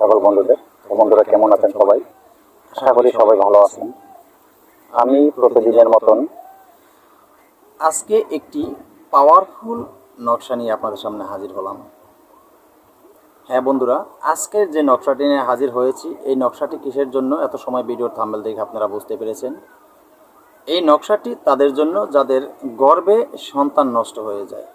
সকল বন্ধুদের, বন্ধুরা কেমন আছেন সবাই? আশা করি সবাই ভালো আছেন। আমি প্রতিদিনের মতন আজকে একটি পাওয়ারফুল নকশা নিয়ে আপনাদের সামনে হাজির হলাম। হ্যাঁ বন্ধুরা, আজকের যে নকশাটি নিয়ে হাজির হয়েছি, এই নকশাটি কিসের জন্য? এত সময় ভিডিওর থাম্বেল দেখে আপনারা বুঝতে পেরেছেন। এই নকশাটি তাদের জন্য যাদের গর্বে সন্তান নষ্ট হয়ে যায়,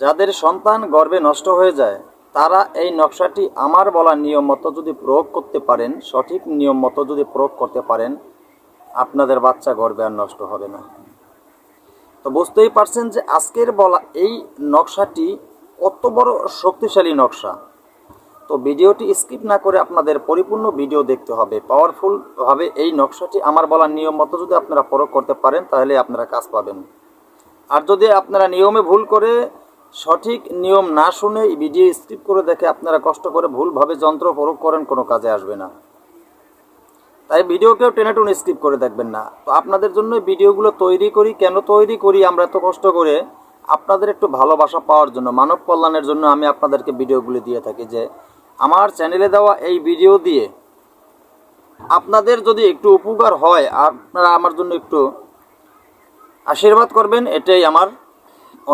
যাদের সন্তান গর্বে নষ্ট হয়ে যায় তারা এই নকশাটি আমার বলা নিয়ম মতো যদি প্রয়োগ করতে পারেন, সঠিক নিয়ম মতো যদি প্রয়োগ করতে পারেন, আপনাদের বাচ্চা গর্ভে আর নষ্ট হবে না। তো বুঝতেই পারছেন যে আজকের বলা এই নকশাটি কত বড় শক্তিশালী নকশা। তো ভিডিওটি স্কিপ না করে আপনাদের পরিপূর্ণ ভিডিও দেখতে হবে। পাওয়ারফুলভাবে এই নকশাটি আমার বলার নিয়ম মতো যদি আপনারা প্রয়োগ করতে পারেন, তাহলে আপনারা কাজ পাবেন। আর যদি আপনারা নিয়মে ভুল করে সঠিক নিয়ম না শুনে ভিডিও স্কিপ করে দেখে আপনারা কষ্ট করে ভুলভাবে যন্ত্র প্রয়োগ করেন, কোনো কাজে আসবে না। তাই ভিডিওকেও টেনে টুনে স্কিপ করে দেখবেন না। তো আপনাদের জন্য ভিডিওগুলো তৈরি করি। কেন তৈরি করি? আমরা এত কষ্ট করে আপনাদের একটু ভালোবাসা পাওয়ার জন্য, মানব কল্যাণের জন্য আমি আপনাদেরকে ভিডিওগুলো দিয়ে থাকি যে, আমার চ্যানেলে দেওয়া এই ভিডিও দিয়ে আপনাদের যদি একটু উপকার হয়, আপনারা আমার জন্য একটু আশীর্বাদ করবেন। এটাই আমার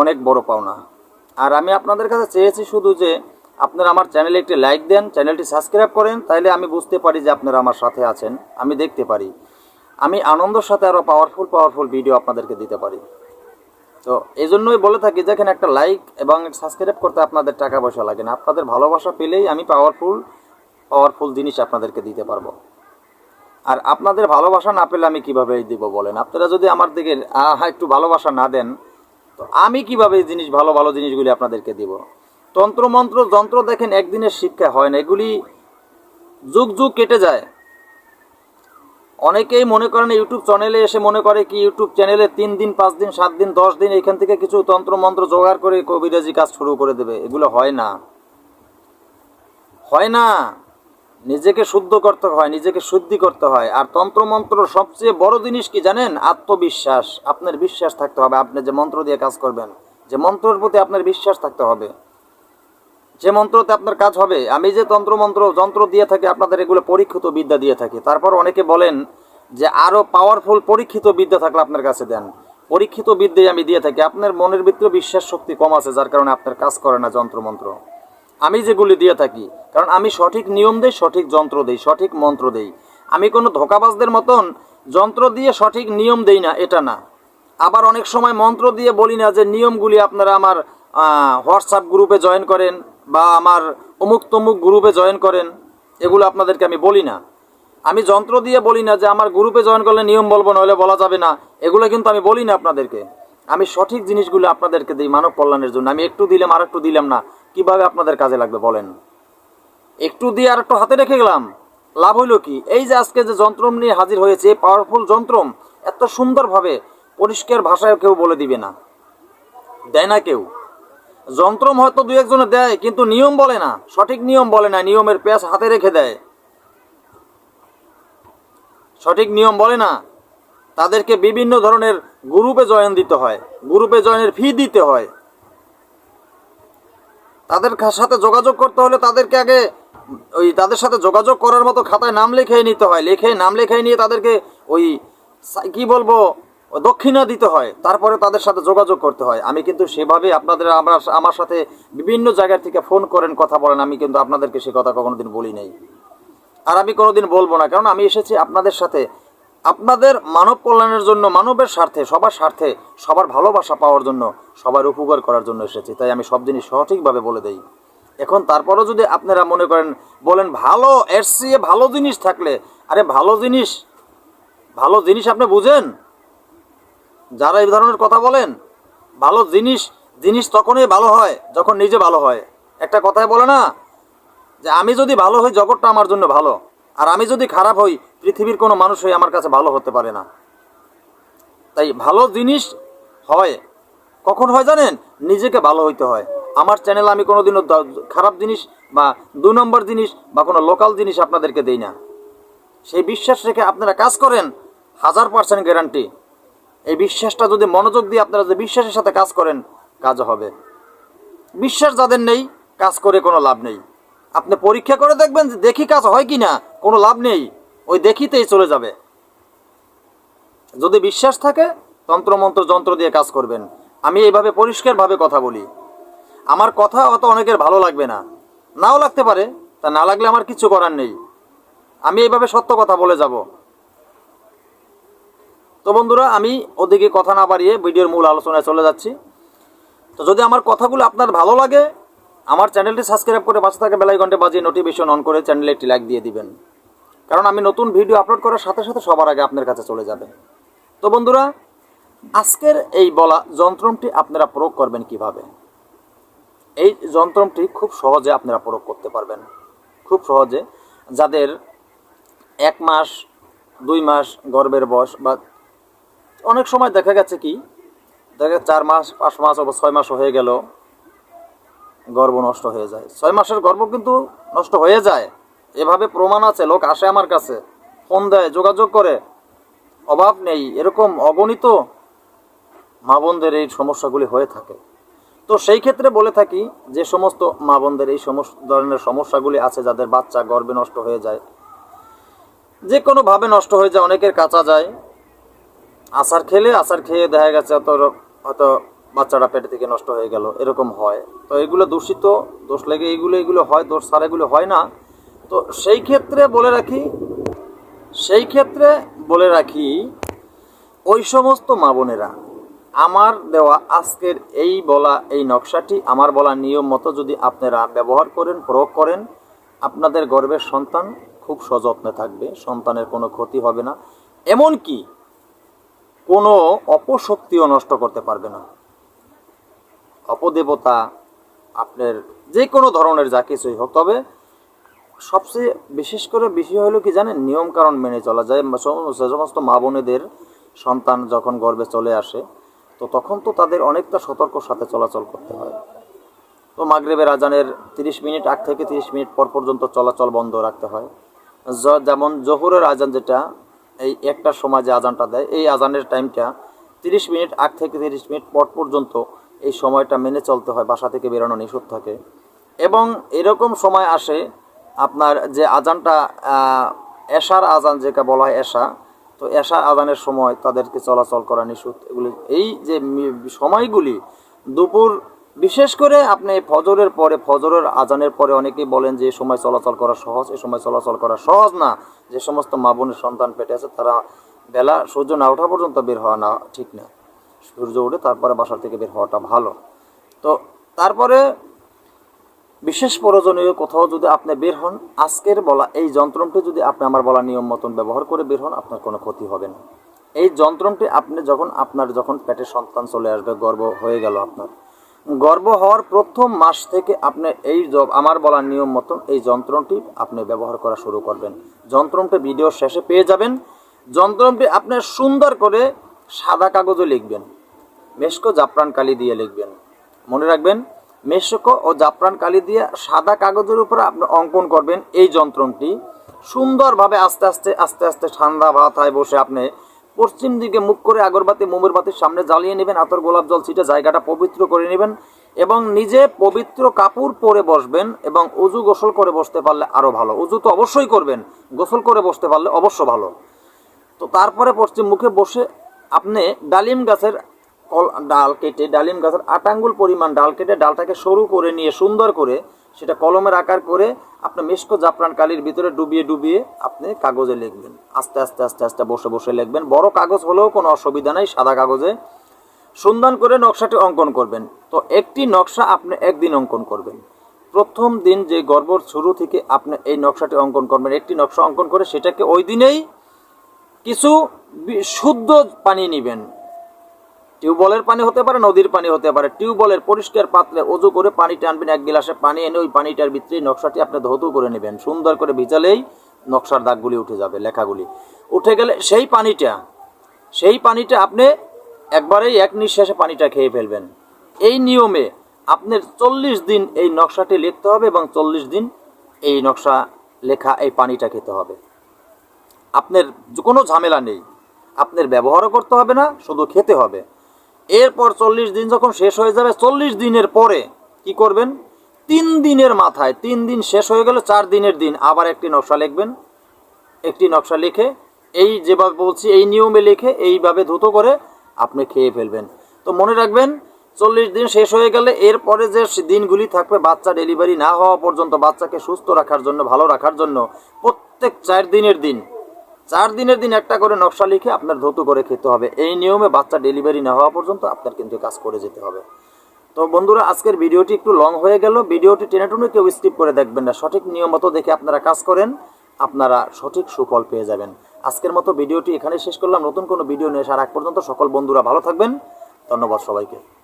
অনেক বড় পাওনা। আর আমি আপনাদের কাছে চেয়েছি শুধু যে আপনারা আমার চ্যানেলে একটি লাইক দেন, চ্যানেলটি সাবস্ক্রাইব করেন, তাইলে আমি বুঝতে পারি যে আপনারা আমার সাথে আছেন। আমি দেখতে পারি। আমি আনন্দের সাথে আরও পাওয়ারফুল পাওয়ারফুল ভিডিও আপনাদেরকে দিতে পারি। তো এই জন্যই বলে থাকি যেখানে একটা লাইক এবং সাবস্ক্রাইব করতে আপনাদের টাকা পয়সা লাগে না। আপনাদের ভালোবাসা পেলেই আমি পাওয়ারফুল পাওয়ারফুল জিনিস আপনাদেরকে দিতে পারব। আর আপনাদের ভালোবাসা না পেলে আমি কীভাবে দিব বলেন? আপনারা যদি আমার দিকে একটু ভালোবাসা না দেন তো আমি কীভাবে এই জিনিস ভালো ভালো জিনিসগুলি আপনাদেরকে দিব? তন্ত্রমন্ত্র যন্ত্র দেখেন একদিনের শিক্ষা হয় না। এগুলি যুগ যুগ কেটে যায়। অনেকেই মনে করেন ইউটিউব চ্যানেলে এসে মনে করে কি, ইউটিউব চ্যানেলে তিন দিন, পাঁচ দিন, সাত দিন, দশ দিন এখান থেকে কিছু তন্ত্রমন্ত্র জোগাড় করে কবিরাজি কাজ শুরু করে দেবে। এগুলো হয় না। হয় না। নিজেকে শুদ্ধ করতে হয়, নিজেকে শুদ্ধি করতে হয়। আর তন্ত্রমন্ত্র সবচেয়ে বড় জিনিস কি জানেন? আত্মবিশ্বাস। আপনার বিশ্বাস থাকতে হবে। আপনি যে মন্ত্র দিয়ে কাজ করবেন, যে মন্ত্রের প্রতি আপনার বিশ্বাস থাকতে হবে। যে মন্ত্রতে আপনার কাজ হবে, আমি যে তন্ত্রমন্ত্র, যন্ত্র দিয়ে থাকি, আপনাদের এগুলো পরীক্ষিত বিদ্যা দিয়ে থাকি। তারপর অনেকে বলেন যে আরও পাওয়ারফুল পরীক্ষিত বিদ্যা থাকলে আপনার কাছে দেন। পরীক্ষিত বিদ্যাই আমি দিয়ে থাকি। আপনার মনের ভিতরে বিশ্বাস শক্তি কম আছে, যার কারণে আপনার কাজ করে না যন্ত্রমন্ত্র। আমি যেগুলি দিয়ে থাকি, কারণ আমি সঠিক নিয়ম দেই, সঠিক যন্ত্র দেই, সঠিক মন্ত্র দেই। আমি কোনো ধোকাবাজদের মতন যন্ত্র দিয়ে সঠিক নিয়ম দেই না, এটা না। আবার অনেক সময় মন্ত্র দিয়ে বলি না যে নিয়মগুলি আপনারা আমার হোয়াটসঅ্যাপ গ্রুপে জয়েন করেন বা আমার অমুক তমুক গ্রুপে জয়েন করেন, এগুলো আপনাদেরকে আমি বলি না। আমি যন্ত্র দিয়ে বলি না যে আমার গ্রুপে জয়েন করলে নিয়ম বলব, নইলে বলা যাবে না, এগুলো কিন্তু আমি বলি না আপনাদেরকে। আমি সঠিক জিনিসগুলো আপনাদেরকে দিই মানব কল্যাণের জন্য। আমি একটু দিলাম আর একটু দিলাম না। কীভাবে আপনাদের কাজে লাগবে বলেন? একটু দিয়ে আর একটু হাতে রেখে গেলাম। লাভ হইল কি? এই যে আজকে যে যন্ত্রম নিয়ে হাজির হয়েছে পাওয়ারফুল যন্ত্রম, এত সুন্দরভাবে পরিষ্কার ভাষায় কেউ বলে দিবে না। দেয় না কেউ। যন্ত্রম হয়তো দু একজনে দেয়, কিন্তু নিয়ম বলে না। সঠিক নিয়ম বলে না, নিয়মের পেঁয়াজ হাতে রেখে দেয়। সঠিক নিয়ম বলে না। তাদেরকে বিভিন্ন ধরনের গ্রুপে জয়েন দিতে হয়। গ্রুপে জয়েনের ফি দিতে হয়। তাদের সাথে যোগাযোগ করতে হলে তাদেরকে আগে ওই তাদের সাথে যোগাযোগ করার মতো খাতায় নাম লিখে নিতে হয়। লিখে নাম লেখাই নিয়ে তাদেরকে ওই কি বলব? দক্ষিণা দিতে হয়। তারপরে তাদের সাথে যোগাযোগ করতে হয়। আমি কিন্তু সেভাবে আপনাদের আমরা আমার সাথে বিভিন্ন জায়গা থেকে ফোন করেন, কথা বলেন। আমি কিন্তু আপনাদেরকে সে কথা কখনো দিন বলি নাই। আর আমি কোনোদিন বলব না। কারণ আমি এসেছি আপনাদের সাথে। আপনাদের মানব কল্যাণের জন্য, মানবের স্বার্থে, সবার স্বার্থে, সবার ভালোবাসা পাওয়ার জন্য সবার উপকার করার জন্য এসেছি। তাই আমি সব জিনিস সঠিকভাবে বলে দেই। এখন তারপরও যদি আপনারা মনে করেন, বলেন, ভালো চেয়ে ভালো জিনিস থাকলে। আরে, ভালো জিনিস ভালো জিনিস আপনি বুঝেন? যারা এই ধরনের কথা বলেন, ভালো জিনিস জিনিস তখনই ভালো হয় যখন নিজে ভালো হয়। একটা কথায় বলে না যে, আমি যদি ভালো হই, জগৎটা আমার জন্য ভালো। আর আমি যদি খারাপ হই পৃথিবীর কোনো মানুষই আমার কাছে ভালো হতে পারে না। তাই ভালো জিনিস হয়। কখন হয় জানেন? নিজেকে ভালো হইতে হয়। আমার চ্যানেল আমি কোনোদিনও খারাপ জিনিস বা দু নম্বর জিনিস বা কোনো লোকাল জিনিস আপনাদেরকে দেই না। সেই বিশ্বাস রেখে আপনারা কাজ করেন, হাজার পার্সেন্ট গ্যারান্টি এই বিশ্বাসটা যদি মনোযোগ দিয়ে আপনারা যদি বিশ্বাসের সাথে কাজ করেন কাজ হবে। বিশ্বাস যাদের নেই, কাজ করে কোনো লাভ নেই। আপনি পরীক্ষা করে দেখবেন যে দেখি কাজ হয় কি না কোনো লাভ নেই। ওই দেখিতেই চলে যাবে। যদি বিশ্বাস থাকে, তন্ত্রমন্ত্র যন্ত্র দিয়ে কাজ করবেন। আমি এইভাবে পরিষ্কারভাবে কথা বলি। আমার কথা অত অনেকের ভালো লাগবে না। নাও লাগতে পারে, তা না লাগলে আমার কিছু করার নেই। আমি এইভাবে সত্য কথা বলে যাব। তো বন্ধুরা, আমি ওদিকে কথা না বাড়িয়ে ভিডিওর মূল আলোচনায় চলে যাচ্ছি। তো যদি আমার কথাগুলো আপনার ভালো লাগে, আমার চ্যানেলটি সাবস্ক্রাইব করে পাশে থাকা বেলাই ঘন্টে বাজিয়ে নোটিফিকেশন অন করে চ্যানেলে একটি লাইক দিয়ে দিবেন। কারণ আমি নতুন ভিডিও আপলোড করার সাথে সাথে সবার আগে আপনার কাছে চলে যাবে। তো বন্ধুরা, আজকের এই বলা যন্ত্রটি আপনারা প্রয়োগ করবেন কীভাবে? এই যন্ত্রটি খুব সহজে আপনারা প্রয়োগ করতে পারবেন। খুব সহজে যাদের এক মাস, দুই মাস গর্ভের বয়স বা অনেক সময় দেখা গেছে কি, দেখা চার মাস, পাঁচ মাস অথবা ছয় মাস হয়ে গেল গর্ভ নষ্ট হয়ে যায়। ছয় মাসের গর্ভ কিন্তু নষ্ট হয়ে যায়। এভাবে প্রমাণ আছে, লোক আসে আমার কাছে, ফোন দেয়, যোগাযোগ করে। অভাব নেই, এরকম অগণিত মা বোনদের এই সমস্যাগুলি হয়ে থাকে। তো সেই ক্ষেত্রে বলে থাকি, যে সমস্ত মা বোনদের এই সমস্ত ধরনের সমস্যাগুলি আছে, যাদের বাচ্চা গর্বে নষ্ট হয়ে যায়, যে কোনোভাবে নষ্ট হয়ে যায়, অনেকের কাঁচা যায়। আচার খেলে আচার খেয়ে দেখা গেছে অত হয়তো বাচ্চাটা পেটে থেকে নষ্ট হয়ে গেল, এরকম হয়। তো এগুলো দূষিত, দোষ লেগে এইগুলো এগুলো হয়, দোষ সার এগুলো হয় না। তো সেই ক্ষেত্রে বলে রাখি, সেই ক্ষেত্রে বলে রাখি, ওই সমস্ত মা বোনেরা, আমার দেওয়া আজকের এই বলা এই নকশাটি, আমার বলা নিয়ম মতো যদি আপনারা ব্যবহার করেন, প্রয়োগ করেন, আপনাদের গর্বের সন্তান খুব সযত্নে থাকবে, সন্তানের কোনো ক্ষতি হবে না। এমনকি কোনো অপশক্তিও নষ্ট করতে পারবে না। অপদেবতা, আপনার যে কোনো ধরনের যা কিছুই হোক, তবে সবচেয়ে বিশেষ করে বিষয় হলো কি জানেন? নিয়ম কারণ মেনে চলা যায়। যে সমস্ত মা বোনেদের সন্তান যখন গর্বে চলে আসে, তো তখন তো তাদের অনেকটা সতর্ক সাথে চলাচল করতে হয়। তো মাগরেবের আজানের তিরিশ মিনিট আগ থেকে তিরিশ মিনিট পর পর্যন্ত চলাচল বন্ধ রাখতে হয়। যেমন জহুরের আজান যেটা, এই একটার সময় যে আজানটা দেয়, এই আজানের টাইমটা তিরিশ মিনিট আগ থেকে তিরিশ মিনিট পর পর্যন্ত এই সময়টা মেনে চলতে হয়। বাসা থেকে বেরোনো নিষেধ থাকে। এবং এরকম সময় আসে আপনার যে আজানটা এশার আজান যেটা বলা হয় এশা, তো এশার আজানের সময় তাদেরকে চলাচল করা নিষেধ এগুলি, এই যে সময়গুলি, দুপুর, বিশেষ করে আপনি ফজরের পরে, ফজরের আজানের পরে অনেকেই বলেন যে সময় চলাচল করা সহজ এই সময় চলাচল করা সহজ না। যে সমস্ত মা বোনের সন্তান পেটে আছে, তারা বেলা সূর্য না ওঠা পর্যন্ত বের হওয়া না, ঠিক না। সূর্য উঠে তারপরে বাসার থেকে বের হওয়াটা ভালো। তো তারপরে বিশেষ প্রয়োজনীয় কোথাও যদি আপনি বের হন, আজকের বলা এই যন্ত্রটি যদি আপনি আমার বলা নিয়ম মতন ব্যবহার করে বের হন, আপনার কোনো ক্ষতি হবে না। এই যন্ত্রটি আপনি যখন, আপনার যখন পেটে সন্তান চলে আসবে, গর্ব হয়ে গেল আপনার। গর্ব হওয়ার প্রথম মাস থেকে আপনি এই আমার বলা নিয়ম মতন এই যন্ত্রটি আপনি ব্যবহার করা শুরু করবেন। যন্ত্রটি ভিডিও শেষে পেয়ে যাবেন। যন্ত্রটি আপনি সুন্দর করে সাদা কাগজে লিখবেন। মেশকো জাফরান কালি দিয়ে লিখবেন। মনে রাখবেন মেশকো ও জাফরান কালি দিয়ে সাদা কাগজের উপরে আপনি অঙ্কন করবেন এই যন্ত্রটি। সুন্দরভাবে আস্তে আস্তে আস্তে আস্তে ঠান্ডা ভাতায় বসে আপনি পশ্চিম দিকে মুখ করে আগরবাতি, মোমের বাতির সামনে জ্বালিয়ে নেবেন, আতর গোলাপ জল ছিটে জায়গাটা পবিত্র করে নেবেন এবং নিজে পবিত্র কাপড় পরে বসবেন এবং উজু গোসল করে বসতে পারলে আরও ভালো। উজু তো অবশ্যই করবেন, গোসল করে বসতে পারলে অবশ্য ভালো। তো তারপরে পশ্চিম মুখে বসে আপনি ডালিম গাছের কল ডাল কেটে, ডালিম গাছের আটাঙ্গুল পরিমাণ ডাল কেটে ডালটাকে সরু করে নিয়ে সুন্দর করে সেটা কলমের আকার করে আপনি মেশকো জাফরান কালির ভিতরে ডুবিয়ে ডুবিয়ে আপনি কাগজে লিখবেন। আস্তে আস্তে আস্তে আস্তে বসে বসে লিখবেন। বড় কাগজ হলেও কোনো অসুবিধা নাই, সাদা কাগজে। সুন্দর করে নকশাটি অঙ্কন করবেন। তো একটি নকশা আপনি একদিন অঙ্কন করবেন। প্রথম দিন যে গর্বর শুরু থেকে আপনি এই নকশাটি অঙ্কন করবেন। একটি নকশা অঙ্কন করে সেটাকে ওই দিনেই কিছু শুদ্ধ পানি নেবেন। টিউবওয়েলের পানি হতে পারে, নদীর পানি হতে পারে। টিউবওয়েলের পরিষ্কার পাত্রে অজু করে পানি টানবেন, এক গিলাসে পানি এনে ওই পানিটার ভিতরে নকশাটি আপনি ধৌত করে নেবেন। সুন্দর করে ভিজালেই নকশার দাগগুলি উঠে যাবে, লেখাগুলি। উঠে গেলে সেই পানিটা সেই পানিটা আপনি একবারেই এক নিঃশ্বাসে পানিটা খেয়ে ফেলবেন। এই নিয়মে আপনার চল্লিশ দিন এই নকশাটি লিখতে হবে এবং চল্লিশ দিন এই নকশা লেখা, এই পানিটা খেতে হবে। আপনার কোনো ঝামেলা নেই। আপনার ব্যবহারও করতে হবে না, শুধু খেতে হবে। এরপর চল্লিশ দিন যখন শেষ হয়ে যাবে, চল্লিশ দিনের পরে কি করবেন? তিন দিনের মাথায়, তিন দিন শেষ হয়ে গেলে, চার দিনের দিন আবার একটি নকশা লিখবেন। একটি নকশা লিখে, এই যেভাবে বলছি, এই নিয়মে লিখে, এইভাবে ধুত করে আপনি খেয়ে ফেলবেন। তো মনে রাখবেন, চল্লিশ দিন শেষ হয়ে গেলে এরপরে যে দিনগুলি থাকবে, বাচ্চা ডেলিভারি না হওয়া পর্যন্ত, বাচ্চাকে সুস্থ রাখার জন্য, ভালো রাখার জন্য, প্রত্যেক চার দিনের দিন চার দিনের দিন একটা করে নকশা লিখে আপনার ধৌত করে খেতে হবে। এই নিয়মে বাচ্চা ডেলিভারি না হওয়া পর্যন্ত আপনার কিন্তু কাজ করে যেতে হবে। তো বন্ধুরা, আজকের ভিডিওটি একটু লং হয়ে গেল। ভিডিওটি টেনে টুনে কেউ স্কিপ করে দেখবেন না। সঠিক নিয়ম মতো দেখে আপনারা কাজ করেন, আপনারা সঠিক সুফল পেয়ে যাবেন। আজকের মতো ভিডিওটি এখানে শেষ করলাম। নতুন কোনো ভিডিও নিয়ে আসার আগ পর্যন্ত সকল বন্ধুরা ভালো থাকবেন। ধন্যবাদ সবাইকে।